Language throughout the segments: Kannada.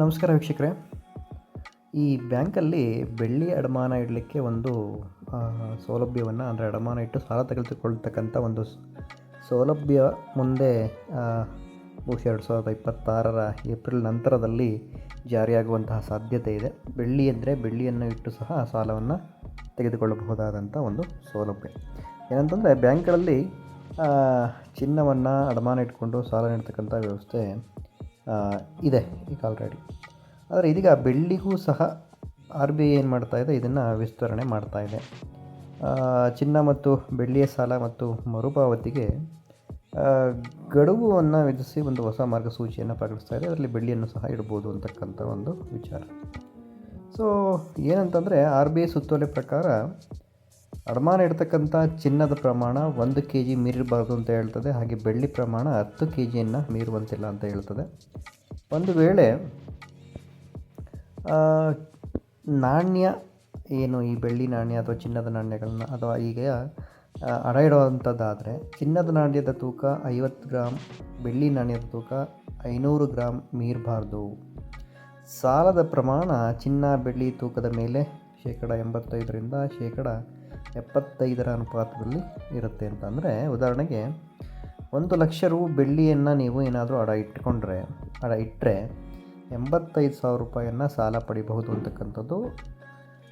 ನಮಸ್ಕಾರ ವೀಕ್ಷಕರೇ. ಈ ಬ್ಯಾಂಕಲ್ಲಿ ಬೆಳ್ಳಿ ಅಡಮಾನ ಇಡಲಿಕ್ಕೆ ಒಂದು ಸೌಲಭ್ಯವನ್ನು, ಅಂದರೆ ಅಡಮಾನ ಇಟ್ಟು ಸಾಲ ತೆಗೆದುಕೊಳ್ತಕ್ಕಂಥ ಒಂದು ಸೌಲಭ್ಯ ಮುಂದೆ ಬಹುಶಃ ಎರಡು ಸಾವಿರದ ಇಪ್ಪತ್ತಾರರ ಏಪ್ರಿಲ್ ನಂತರದಲ್ಲಿ ಜಾರಿಯಾಗುವಂತಹ ಸಾಧ್ಯತೆ ಇದೆ. ಬೆಳ್ಳಿ ಅಂದರೆ ಬೆಳ್ಳಿಯನ್ನು ಇಟ್ಟು ಸಹ ಸಾಲವನ್ನು ತೆಗೆದುಕೊಳ್ಳಬಹುದಾದಂಥ ಒಂದು ಸೌಲಭ್ಯ. ಏನಂತಂದರೆ ಬ್ಯಾಂಕ್ಗಳಲ್ಲಿ ಚಿನ್ನವನ್ನು ಅಡಮಾನ ಇಟ್ಕೊಂಡು ಸಾಲ ನೀಡ್ತಕ್ಕಂಥ ವ್ಯವಸ್ಥೆ ಇದೆ ಈಗ ಆಲ್ರೆಡಿ ಆದರೆ ಇದೀಗ ಬೆಳ್ಳಿಗೂ ಸಹ ಆರ್ ಬಿ ಐ ಏನು ಮಾಡ್ತಾ ಇದೆ ಇದನ್ನು ವಿಸ್ತರಣೆ ಮಾಡ್ತಾ ಇದೆ. ಆ, ಚಿನ್ನ ಮತ್ತು ಬೆಳ್ಳಿಯ ಸಾಲ ಮತ್ತು ಮರುಪಾವತಿಗೆ ಗಡುವನ್ನು ವಿಧಿಸಿ ಒಂದು ಹೊಸ ಮಾರ್ಗಸೂಚಿಯನ್ನು ಪ್ರಕಟಿಸ್ತಾ ಇದೆ. ಅದರಲ್ಲಿ ಬೆಳ್ಳಿಯನ್ನು ಸಹ ಇಡ್ಬೋದು ಅಂತಕ್ಕಂಥ ಒಂದು ವಿಚಾರ. ಸೊ ಏನಂತಂದರೆ ಆರ್ ಬಿ ಐ ಸುತ್ತೋಲೆ ಪ್ರಕಾರ ಅಡಮಾನ ಇಡ್ತಕ್ಕಂಥ ಚಿನ್ನದ ಪ್ರಮಾಣ ಒಂದು ಕೆ ಜಿ ಮೀರಿರಬಾರ್ದು ಅಂತ ಹೇಳ್ತದೆ. ಹಾಗೆ ಬೆಳ್ಳಿ ಪ್ರಮಾಣ ಹತ್ತು ಕೆ ಜಿಯನ್ನು ಮೀರುವಂತಿಲ್ಲ ಅಂತ ಹೇಳ್ತದೆ. ಒಂದು ವೇಳೆ ನಾಣ್ಯ ಏನು ಈ ಬೆಳ್ಳಿ ನಾಣ್ಯ ಅಥವಾ ಚಿನ್ನದ ನಾಣ್ಯಗಳನ್ನ ಅಥವಾ ಈಗ ಅಡ ಇಡುವಂಥದ್ದಾದರೆ ಚಿನ್ನದ ನಾಣ್ಯದ ತೂಕ ಐವತ್ತು ಗ್ರಾಮ್ ಬೆಳ್ಳಿ ನಾಣ್ಯದ ತೂಕ ಐನೂರು ಗ್ರಾಮ್ ಮೀರಬಾರ್ದು. ಸಾಲದ ಪ್ರಮಾಣ ಚಿನ್ನ, ಬೆಳ್ಳಿ ತೂಕದ ಮೇಲೆ ಶೇಕಡ ಎಂಬತ್ತೈದರಿಂದ ಶೇಕಡ ಎಪ್ಪತ್ತೈದರ ಅನುಪಾತದಲ್ಲಿ ಇರುತ್ತೆ ಅಂತಂದರೆ, ಉದಾಹರಣೆಗೆ ಒಂದು ಲಕ್ಷ ರು ಬೆಳ್ಳಿಯನ್ನು ನೀವು ಏನಾದರೂ ಅಡ ಇಟ್ಕೊಂಡ್ರೆ, ಅಡ ಇಟ್ಟರೆ ಎಂಬತ್ತೈದು ಸಾವಿರ ರೂಪಾಯಿಯನ್ನು ಸಾಲ ಪಡಿಬಹುದು ಅಂತಕ್ಕಂಥದ್ದು.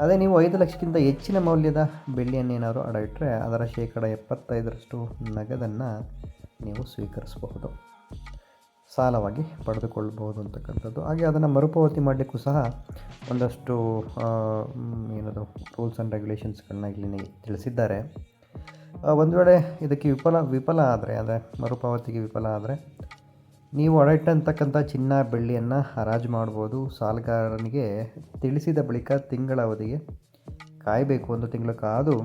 ಅದೇ ನೀವು ಐದು ಲಕ್ಷಕ್ಕಿಂತ ಹೆಚ್ಚಿನ ಮೌಲ್ಯದ ಬೆಳ್ಳಿಯನ್ನು ಏನಾದರೂ ಅಡ ಇಟ್ಟರೆ ಅದರ ಶೇಕಡ ಎಪ್ಪತ್ತೈದರಷ್ಟು ನಗದನ್ನು ನೀವು ಸ್ವೀಕರಿಸಬಹುದು. ಸಾಲವಾಗಿ ಪಡೆದುಕೊಳ್ಳಬಹುದು ಅಂತಕ್ಕಂಥದ್ದು ಹಾಗೆ ಅದನ್ನು ಮರುಪಾವತಿ ಮಾಡಲಿಕ್ಕೂ ಸಹ ಒಂದಷ್ಟು ಏನದು, ರೂಲ್ಸ್ ಆ್ಯಂಡ್ ರೆಗ್ಯುಲೇಷನ್ಸ್ಗಳನ್ನ ಇಲ್ಲಿ ತಿಳಿಸಿದ್ದಾರೆ. ಒಂದು ವೇಳೆ ಇದಕ್ಕೆ ವಿಫಲ ವಿಫಲ ಆದರೆ, ಅಂದರೆ ಮರುಪಾವತಿಗೆ ವಿಫಲ ಆದರೆ, ನೀವು ಅಡ ಇಟ್ಟಂತಕ್ಕಂಥ ಚಿನ್ನ, ಬೆಳ್ಳಿಯನ್ನು ಹರಾಜು ಮಾಡ್ಬೋದು. ಸಾಲಗಾರನಿಗೆ ತಿಳಿಸಿದ ಬಳಿಕ ತಿಂಗಳ ಅವಧಿಗೆ ಕಾಯಬೇಕು. ಒಂದು ತಿಂಗಳು ಕಾದು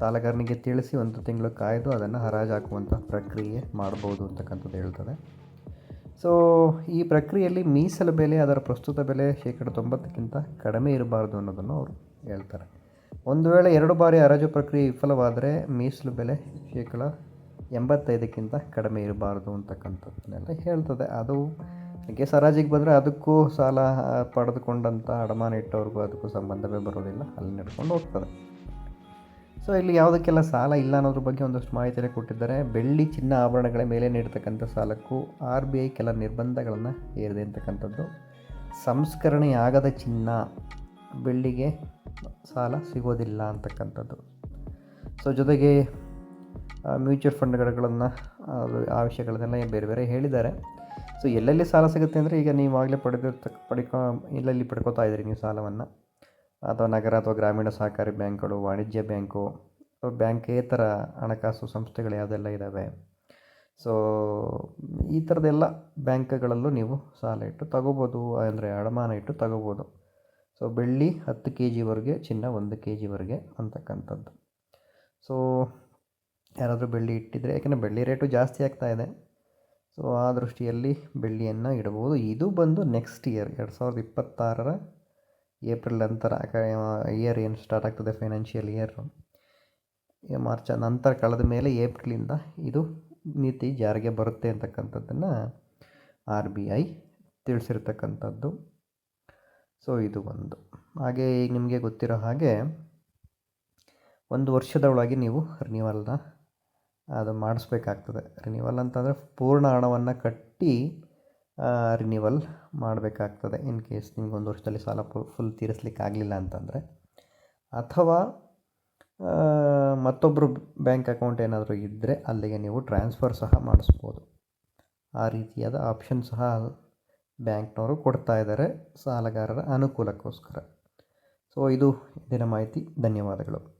ಸಾಲಗಾರನಿಗೆ ತಿಳಿಸಿ ಒಂದು ತಿಂಗಳು ಕಾಯ್ದು ಅದನ್ನು ಹರಾಜು ಹಾಕುವಂಥ ಪ್ರಕ್ರಿಯೆ ಮಾಡ್ಬೋದು ಅಂತಕ್ಕಂಥದ್ದು ಹೇಳ್ತದೆ. ಸೊ ಈ ಪ್ರಕ್ರಿಯೆಯಲ್ಲಿ ಮೀಸಲು ಬೆಲೆ, ಅದರ ಪ್ರಸ್ತುತ ಬೆಲೆ ಶೇಕಡ ತೊಂಬತ್ತಕ್ಕಿಂತ ಕಡಿಮೆ ಇರಬಾರ್ದು ಅನ್ನೋದನ್ನು ಅವರು ಹೇಳ್ತಾರೆ. ಒಂದು ವೇಳೆ ಎರಡು ಬಾರಿ ಹರಾಜು ಪ್ರಕ್ರಿಯೆ ವಿಫಲವಾದರೆ ಮೀಸಲು ಬೆಲೆ ಶೇಕಡ ಎಂಬತ್ತೈದಕ್ಕಿಂತ ಕಡಿಮೆ ಇರಬಾರ್ದು ಅಂತಕ್ಕಂಥದ್ದನ್ನೆಲ್ಲ ಹೇಳ್ತದೆ. ಅದು ಕೇಸ್ ಹರಾಜಿಗೆ ಬಂದರೆ ಅದಕ್ಕೂ ಸಾಲ ಪಡೆದುಕೊಂಡಂಥ ಅಡಮಾನ ಇಟ್ಟವ್ರಿಗೂ ಅದಕ್ಕೂ ಸಂಬಂಧವೇ ಬರೋದಿಲ್ಲ. ಅಲ್ಲಿ ನಡ್ಕೊಂಡು ಹೋಗ್ತದೆ. ಸೊ ಇಲ್ಲಿ ಯಾವುದಕ್ಕೆಲ್ಲ ಸಾಲ ಇಲ್ಲ ಅನ್ನೋದ್ರ ಬಗ್ಗೆ ಒಂದಷ್ಟು ಮಾಹಿತಿಯನ್ನು ಕೊಟ್ಟಿದ್ದಾರೆ. ಬೆಳ್ಳಿ ಚಿನ್ನ ಆಭರಣಗಳ ಮೇಲೆ ನೀಡ್ತಕ್ಕಂಥ ಸಾಲಕ್ಕೂ ಆರ್ ಬಿ ಐ ಕೆಲ ನಿರ್ಬಂಧಗಳನ್ನು ಹೇರಿದೆ ಅಂತಕ್ಕಂಥದ್ದು. ಸಂಸ್ಕರಣೆಯಾಗದ ಚಿನ್ನ ಬೆಳ್ಳಿಗೆ ಸಾಲ ಸಿಗೋದಿಲ್ಲ ಅಂತಕ್ಕಂಥದ್ದು. ಸೊ ಜೊತೆಗೆ ಮ್ಯೂಚುವಲ್ ಫಂಡ್ಗಳನ್ನು, ಆ ವಿಷಯಗಳನ್ನೆಲ್ಲ ಬೇರೆ ಬೇರೆ ಹೇಳಿದ್ದಾರೆ. ಸೊ ಎಲ್ಲೆಲ್ಲಿ ಸಾಲ ಸಿಗುತ್ತೆ ಅಂದರೆ ಈಗ ನೀವು ಆಗಲೇ ಪಡೆದಿರ್ತಕ್ಕ, ಪಡ್ಕೊ, ಎಲ್ಲೆಲ್ಲಿ ಪಡ್ಕೋತಾ ಇದ್ದೀರಿ ನೀವು ಸಾಲವನ್ನು? ಅಥವಾ ನಗರ ಅಥವಾ ಗ್ರಾಮೀಣ ಸಹಕಾರಿ ಬ್ಯಾಂಕ್ಗಳು, ವಾಣಿಜ್ಯ ಬ್ಯಾಂಕು ಬ್ಯಾಂಕೇತರ ಹಣಕಾಸು ಸಂಸ್ಥೆಗಳು ಯಾವುದೆಲ್ಲ ಇದ್ದಾವೆ ಸೊ ಈ ಥರದ್ದೆಲ್ಲ ಬ್ಯಾಂಕ್ಗಳಲ್ಲೂ ನೀವು ಸಾಲ ಇಟ್ಟು ತಗೋಬೋದು, ಅಂದರೆ ಅಡಮಾನ ಇಟ್ಟು ತಗೋಬೋದು. ಸೊ ಬೆಳ್ಳಿ ಹತ್ತು ಕೆ ಜಿವರೆಗೆ ಚಿನ್ನ ಒಂದು ಕೆ ಜಿವರೆಗೆ ಅಂತಕ್ಕಂಥದ್ದು. ಸೊ ಯಾರಾದರೂ ಬೆಳ್ಳಿ ಇಟ್ಟಿದ್ರೆ, ಯಾಕೆಂದರೆ ಬೆಳ್ಳಿ ರೇಟು ಜಾಸ್ತಿ ಆಗ್ತಾ ಇದೆ. ಸೊ ಆ ದೃಷ್ಟಿಯಲ್ಲಿ ಬೆಳ್ಳಿಯನ್ನು ಇಡಬಹುದು. ಇದು ಬಂದು ನೆಕ್ಸ್ಟ್ ಇಯರ್ ಎರಡು ಸಾವಿರದ ಇಪ್ಪತ್ತಾರರ ಏಪ್ರಿಲ್ ನಂತರ ಇಯರ್ ಏನು ಸ್ಟಾರ್ಟ್ ಆಗ್ತದೆ ಫೈನಾನ್ಷಿಯಲ್ ಇಯರು ಮಾರ್ಚ್ ನಂತರ ಕಳೆದ ಮೇಲೆ ಏಪ್ರಿಲಿಂದ ಇದು ನೀತಿ ಜಾರಿಗೆ ಬರುತ್ತೆ ಅಂತಕ್ಕಂಥದ್ದನ್ನು ಆರ್ ಬಿ ಐ ತಿಳಿಸಿರ್ತಕ್ಕಂಥದ್ದು. ಸೊ ಇದು ಒಂದು. ಹಾಗೆ ಈಗ ನಿಮಗೆ ಗೊತ್ತಿರೋ ಹಾಗೆ ಒಂದು ವರ್ಷದ ಒಳಗೆ ನೀವು ರಿನಿವಲ್ನ ಅದು ಮಾಡಿಸ್ಬೇಕಾಗ್ತದೆ. ರಿನಿವಲ್ ಅಂತಂದರೆ ಪೂರ್ಣ ಹಣವನ್ನು ಕಟ್ಟಿ ರಿನಿವಲ್ ಮಾಡಬೇಕಾಗ್ತದೆ. ಇನ್ ಕೇಸ್ ನಿಮ್ಗೆ ಒಂದು ವರ್ಷದಲ್ಲಿ ಸಾಲ ಫುಲ್ ತೀರಿಸ್ಲಿಕ್ಕೆ ಆಗಲಿಲ್ಲ ಅಂತಂದರೆ. ಅಥವಾ ಮತ್ತೊಬ್ಬರು ಬ್ಯಾಂಕ್ ಅಕೌಂಟ್ ಏನಾದರೂ ಇದ್ದರೆ ಅಲ್ಲಿಗೆ ನೀವು ಟ್ರಾನ್ಸ್ಫರ್ ಸಹ ಮಾಡಿಸ್ಬೋದು. ಆ ರೀತಿಯಾದ ಆಪ್ಷನ್ ಸಹ ಬ್ಯಾಂಕ್ನವರು ಕೊಡ್ತಾ ಇದ್ದಾರೆ ಸಾಲಗಾರರ ಅನುಕೂಲಕ್ಕೋಸ್ಕರ. ಸೊ ಇದು ಇದರ ಮಾಹಿತಿ. ಧನ್ಯವಾದಗಳು.